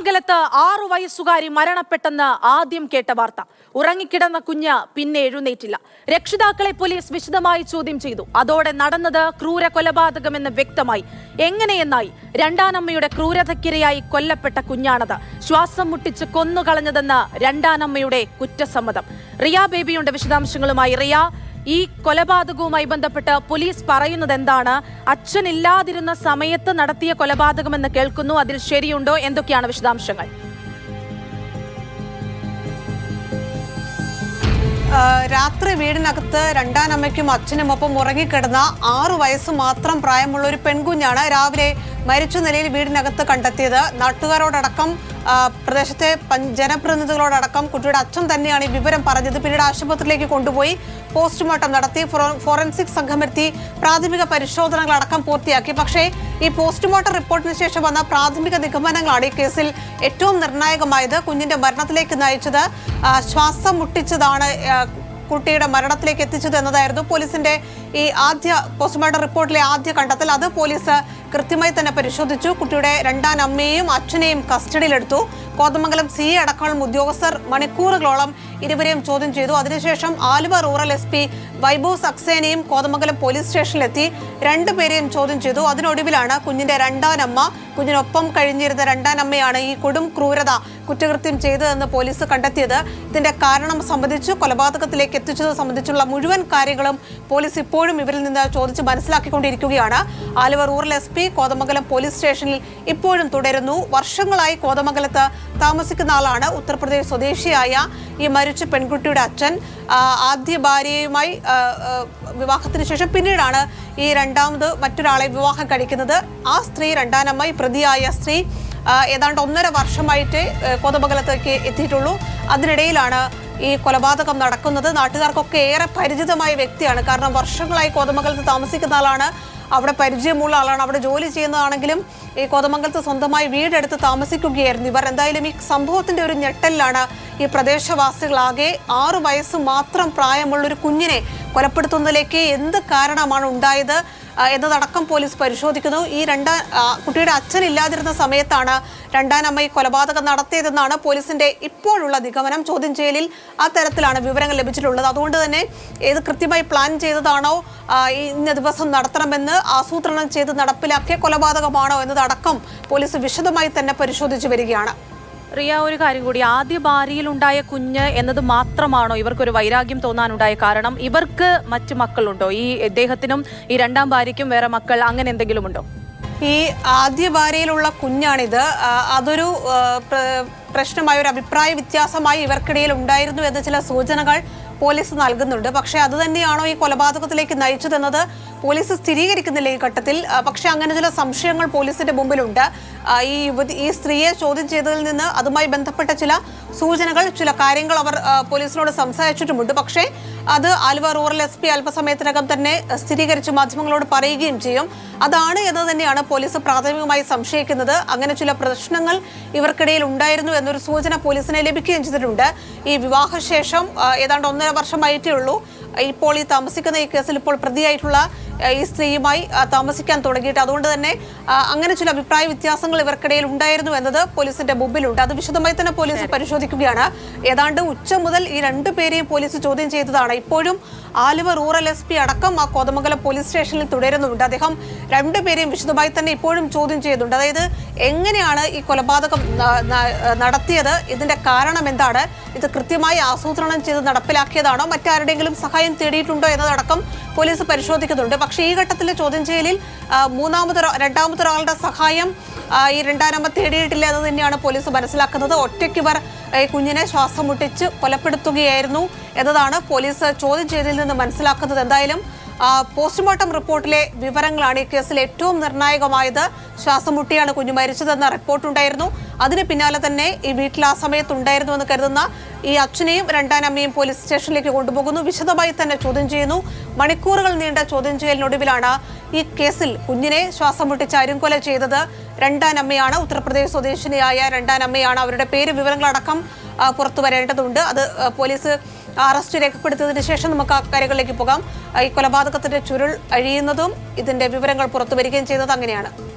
കോതമംഗലത്ത് ആറു വയസ്സുകാരി മരണപ്പെട്ടെന്ന് ആദ്യം കേട്ട വാർത്ത. ഉറങ്ങിക്കിടന്ന കുഞ്ഞ് പിന്നെ എഴുന്നേറ്റില്ല. രക്ഷിതാക്കളെ പോലീസ് വിശദമായി ചോദ്യം ചെയ്തു. അതോടെ നടന്നത് ക്രൂര കൊലപാതകമെന്ന് വ്യക്തമായി. എങ്ങനെയെന്നായി? രണ്ടാനമ്മയുടെ ക്രൂരതയ്ക്കിരയായി കൊല്ലപ്പെട്ട കുഞ്ഞാണത്. ശ്വാസം മുട്ടിച്ച് കൊന്നുകളഞ്ഞതെന്ന് രണ്ടാനമ്മയുടെ കുറ്റസമ്മതം. റിയ ബേബിയുടെ വിശദാംശങ്ങളുമായി റിയ ഈ കൊലപാതകവുമായി ബന്ധപ്പെട്ട് പോലീസ് പറയുന്നത് എന്താണ് അച്ഛൻ ഇല്ലാതിരുന്ന സമയത്ത് നടത്തിയ കൊലപാതകമെന്ന് കേൾക്കുന്നു. അതിൽ ശരിയുണ്ടോ? എന്തൊക്കെയാണ് വിശദാംശങ്ങൾ? രാത്രി വീടിനകത്ത് രണ്ടാനമ്മയ്ക്കും അച്ഛനും ഒപ്പം ഉറങ്ങിക്കിടന്ന ആറു വയസ്സ് മാത്രം പ്രായമുള്ള ഒരു പെൺകുഞ്ഞാണ് രാവിലെ മരിച്ച നിലയിൽ വീടിനകത്ത് കണ്ടെത്തിയത് നാട്ടുകാരോടക്കം പ്രദേശത്തെ ജനപ്രതിനിധികളോടക്കം കുട്ടിയുടെ അച്ഛൻ തന്നെയാണ് ഈ വിവരം പറഞ്ഞത്. പിന്നീട് ആശുപത്രിയിലേക്ക് കൊണ്ടുപോയി പോസ്റ്റ്മോർട്ടം നടത്തി ഫൊറ- ഫോറൻസിക് സംഘമെത്തി പ്രാഥമിക പരിശോധനകളടക്കം പൂർത്തിയാക്കി. പക്ഷേ ഈ പോസ്റ്റ്മോർട്ടം റിപ്പോർട്ടിന് ശേഷം വന്ന പ്രാഥമിക നിഗമനങ്ങളാണ് ഈ കേസിൽ ഏറ്റവും നിർണായകമായത്. കുഞ്ഞിന്റെ മരണത്തിലേക്ക് നയിച്ചത് ശ്വാസം മുട്ടിച്ചതാണ് കുട്ടിയുടെ മരണത്തിലേക്ക് എത്തിച്ചത് എന്നതായിരുന്നു പോലീസിന്റെ ഈ ആദ്യ പോസ്റ്റ്മോർട്ടം റിപ്പോർട്ടിലെ ആദ്യ കണ്ടെത്തൽ. അത് പോലീസ് കൃത്യമായി തന്നെ പരിശോധിച്ചു. കുട്ടിയുടെ രണ്ടാം അമ്മയെയും അച്ഛനെയും കസ്റ്റഡിയിലെടുത്തു. കോതമംഗലം സി അടക്കമുള്ള ഉദ്യോഗസ്ഥർ മണിക്കൂറുകളോളം ഇരുവരെയും ചോദ്യം ചെയ്തു. അതിനുശേഷം Aluva rural S P Vaibhav സക്സേനയും Kothamangalam police സ്റ്റേഷനിലെത്തി. രണ്ടുപേരെയും ചോദ്യം ചെയ്തു. അതിനൊടുവിലാണ് കുഞ്ഞിന്റെ രണ്ടാനമ്മ കുഞ്ഞിനൊപ്പം കഴിഞ്ഞിരുന്ന രണ്ടാനമ്മയാണ് ഈ കൊടും ക്രൂരത കുറ്റകൃത്യം ചെയ്തതെന്ന് പോലീസ് കണ്ടെത്തിയത്. ഇതിന്റെ കാരണം സംബന്ധിച്ച് കൊലപാതകത്തിലേക്ക് എത്തിച്ചത് സംബന്ധിച്ചുള്ള മുഴുവൻ കാര്യങ്ങളും പോലീസ് ഇപ്പോഴും ഇവരിൽ നിന്ന് ചോദിച്ച് മനസ്സിലാക്കിക്കൊണ്ടിരിക്കുകയാണ്. Aluva rural S P Kothamangalam police സ്റ്റേഷനിൽ ഇപ്പോഴും തുടരുന്നു. വർഷങ്ങളായി കോതമംഗലത്ത് താമസിക്കുന്ന ആളാണ്. ഉത്തർപ്രദേശ് സ്വദേശിയായ ഈ മരിച്ച പെൺകുട്ടിയുടെ അച്ഛൻ. ആദ്യ ഭാര്യയുമായി വിവാഹത്തിന് ശേഷം പിന്നീടാണ് ഈ രണ്ടാമത് മറ്റൊരാളെ വിവാഹം കഴിക്കുന്നത്. ആ സ്ത്രീ രണ്ടാനമ്മായി പ്രതിയായ സ്ത്രീ ഏതാണ്ട് ഒന്നര വർഷമായിട്ട് കോതമംഗലത്തേക്ക് എത്തിയിട്ടുള്ളൂ. അതിനിടയിലാണ് ഈ കൊലപാതകം നടക്കുന്നത്. നാട്ടുകാർക്കൊക്കെ ഏറെ പരിചിതമായ വ്യക്തിയാണ്. കാരണം വർഷങ്ങളായി കോതമംഗലത്ത് താമസിക്കുന്ന ആളാണ്. അവിടെ പരിചയമുള്ള ആളാണ്. അവിടെ ജോലി ചെയ്യുന്നതാണെങ്കിലും ഈ കോതമംഗലത്ത് സ്വന്തമായി വീടെടുത്ത് താമസിക്കുകയായിരുന്നു ഇവർ. എന്തായാലും ഈ സംഭവത്തിന്റെ ഒരു ഞെട്ടലിലാണ് ഈ പ്രദേശവാസികളാകെ ആറു വയസ്സ് മാത്രം പ്രായമുള്ള ഒരു കുഞ്ഞിനെ കൊലപ്പെടുത്തുന്നതിലേക്ക് എന്ത് കാരണമാണ് ഉണ്ടായത് എന്നതടക്കം പോലീസ് പരിശോധിക്കുന്നു. ഈ രണ്ടാം കുട്ടിയുടെ അച്ഛൻ ഇല്ലാതിരുന്ന സമയത്താണ് രണ്ടാം അമ്മ ഈ കൊലപാതകം നടത്തിയതെന്നാണ് പോലീസിന്റെ ഇപ്പോഴുള്ള നിഗമനം. ചോദ്യം ചെയ്യലിൽ ആ തരത്തിലാണ് വിവരങ്ങൾ ലഭിച്ചിട്ടുള്ളത്. അതുകൊണ്ട് തന്നെ ഏത് കൃത്യമായി പ്ലാൻ ചെയ്തതാണോ ഇന്ന ദിവസം നടത്തണമെന്ന് ആസൂത്രണം ചെയ്ത് നടപ്പിലാക്കിയ കൊലപാതകമാണോ എന്നതടക്കം പോലീസ് വിശദമായി തന്നെ പരിശോധിച്ചു വരികയാണ്. റിയ ഒരു കാര്യം കൂടി. ആദ്യ ഭാര്യയിൽ ഉണ്ടായ കുഞ്ഞ് എന്നത് മാത്രമാണോ ഇവർക്കൊരു വൈരാഗ്യം തോന്നാനുണ്ടായ കാരണം? ഇവർക്ക് മറ്റു മക്കളുണ്ടോ? ഈ ഇദ്ദേഹത്തിനും ഈ രണ്ടാം ഭാര്യയ്ക്കും വേറെ മക്കൾ അങ്ങനെ എന്തെങ്കിലും ഉണ്ടോ? ഈ ആദ്യ ഭാര്യയിലുള്ള കുഞ്ഞാണിത്. അതൊരു പ്രശ്നമായ ഒരു അഭിപ്രായ വ്യത്യാസമായി ഇവർക്കിടയിൽ ഉണ്ടായിരുന്നു എന്ന ചില സൂചനകൾ പോലീസ് നൽകുന്നുണ്ട്. പക്ഷേ അത് തന്നെയാണോ ഈ കൊലപാതകത്തിലേക്ക് നയിച്ചതെന്നത്? പോലീസ് സ്ഥിരീകരിക്കുന്നില്ല ഈ ഘട്ടത്തിൽ. പക്ഷെ അങ്ങനെ ചില സംശയങ്ങൾ പോലീസിന്റെ മുമ്പിലുണ്ട്. ഈ യുവതി ഈ സ്ത്രീയെ ചോദ്യം ചെയ്തതിൽ നിന്ന് അതുമായി ബന്ധപ്പെട്ട ചില സൂചനകൾ ചില കാര്യങ്ങൾ അവർ പോലീസിനോട് സംസാരിച്ചിട്ടുമുണ്ട്. പക്ഷേ അത് ആലുവ റൂറൽ എസ് പി അല്പസമയത്തിനകം തന്നെ സ്ഥിരീകരിച്ച് മാധ്യമങ്ങളോട് പറയുകയും ചെയ്യും. അതാണ് എന്ന് തന്നെയാണ് പോലീസ് പ്രാഥമികമായി സംശയിക്കുന്നത്. അങ്ങനെ ചില പ്രശ്നങ്ങൾ ഇവർക്കിടയിൽ ഉണ്ടായിരുന്നു എന്നൊരു സൂചന പോലീസിനെ ലഭിക്കുകയും ചെയ്തിട്ടുണ്ട്. ഈ വിവാഹശേഷം ഏതാണ്ട് ഒന്നര വർഷമായിട്ടേ ഉള്ളൂ. ഇപ്പോൾ ഈ താമസിക്കുന്ന ഈ കേസിൽ ഇപ്പോൾ പ്രതിയായിട്ടുള്ള ഈ സ്ത്രീയുമായി താമസിക്കാൻ തുടങ്ങിയിട്ട്. അതുകൊണ്ട് തന്നെ അങ്ങനെ ചില അഭിപ്രായ വ്യത്യാസങ്ങൾ ഇവർക്കിടയിൽ ഉണ്ടായിരുന്നു എന്നത് പോലീസിന്റെ മുമ്പിലുണ്ട്. അത് വിശദമായി തന്നെ പോലീസ് പരിശോധിക്കുകയാണ്. ഏതാണ്ട് ഉച്ച മുതൽ ഈ രണ്ടു പേരെയും പോലീസ് ചോദ്യം ചെയ്തതാണ്. ഇപ്പോഴും ആലുവ റൂറൽ എസ് പി അടക്കം ആ കോതമംഗലം പോലീസ് സ്റ്റേഷനിൽ തുടരുന്നുണ്ട്. അദ്ദേഹം രണ്ടുപേരെയും വിശദമായി തന്നെ ഇപ്പോഴും ചോദ്യം ചെയ്യുന്നുണ്ട്. അതായത് എങ്ങനെയാണ് ഈ കൊലപാതകം നടത്തിയത്? ഇതിന്റെ കാരണം എന്താണ്? ഇത് കൃത്യമായി ആസൂത്രണം ചെയ്ത് നടപ്പിലാക്കിയതാണോ? മറ്റാരുടെങ്കിലും സഹായം തേടിയിട്ടുണ്ടോ എന്നതടക്കം പോലീസ് പരിശോധിക്കുന്നുണ്ട്. പക്ഷേ ഈ ഘട്ടത്തിലെ ചോദ്യം ചെയ്യലിൽ മൂന്നാമത് രണ്ടാമത്തെ രണ്ടാമതൊരാളുടെ സഹായം ഈ രണ്ടാനമ്മ തേടിയിട്ടില്ല എന്ന് തന്നെയാണ് പോലീസ് മനസ്സിലാക്കുന്നത്. ഒറ്റയ്ക്ക് ഇവർ കുഞ്ഞിനെ ശ്വാസം മുട്ടിച്ച് കൊലപ്പെടുത്തുകയായിരുന്നു എന്നതാണ് പോലീസ് ചോദ്യം ചെയ്തതിൽ നിന്ന് മനസ്സിലാക്കുന്നത്. എന്തായാലും പോസ്റ്റ്മോർട്ടം റിപ്പോർട്ടിലെ വിവരങ്ങളാണ് ഈ കേസിൽ ഏറ്റവും നിർണായകമായത്. ശ്വാസം മുട്ടിയാണ് കുഞ്ഞു മരിച്ചതെന്ന റിപ്പോർട്ടുണ്ടായിരുന്നു അതിന് പിന്നാലെ തന്നെ ഈ വീട്ടിൽ ആ സമയത്ത് ഉണ്ടായിരുന്നു എന്ന് കരുതുന്ന ഈ അച്ഛനെയും രണ്ടാനമ്മയും പോലീസ് സ്റ്റേഷനിലേക്ക് കൊണ്ടുപോകുന്നു. വിശദമായി തന്നെ ചോദ്യം ചെയ്യുന്നു. മണിക്കൂറുകൾ നീണ്ട ചോദ്യം ചെയ്യലിനൊടുവിലാണ് ഈ കേസിൽ കുഞ്ഞിനെ ശ്വാസം മുട്ടിച്ച് അരുംകൊല ചെയ്തത് രണ്ടാനമ്മയാണ്. ഉത്തർപ്രദേശ് സ്വദേശിനിയായ രണ്ടാനമ്മയാണ്. അവരുടെ പേര് വിവരങ്ങളടക്കം പുറത്തു വരേണ്ടതുണ്ട്. അത് പോലീസ് അറസ്റ്റ് രേഖപ്പെടുത്തിയതിനു ശേഷം നമുക്ക് ആ കാര്യങ്ങളിലേക്ക് പോകാം. ഈ കൊലപാതകത്തിന്റെ ചുരുൾ അഴിയുന്നതും ഇതിന്റെ വിവരങ്ങൾ പുറത്തു വരികയും ചെയ്തത് അങ്ങനെയാണ്.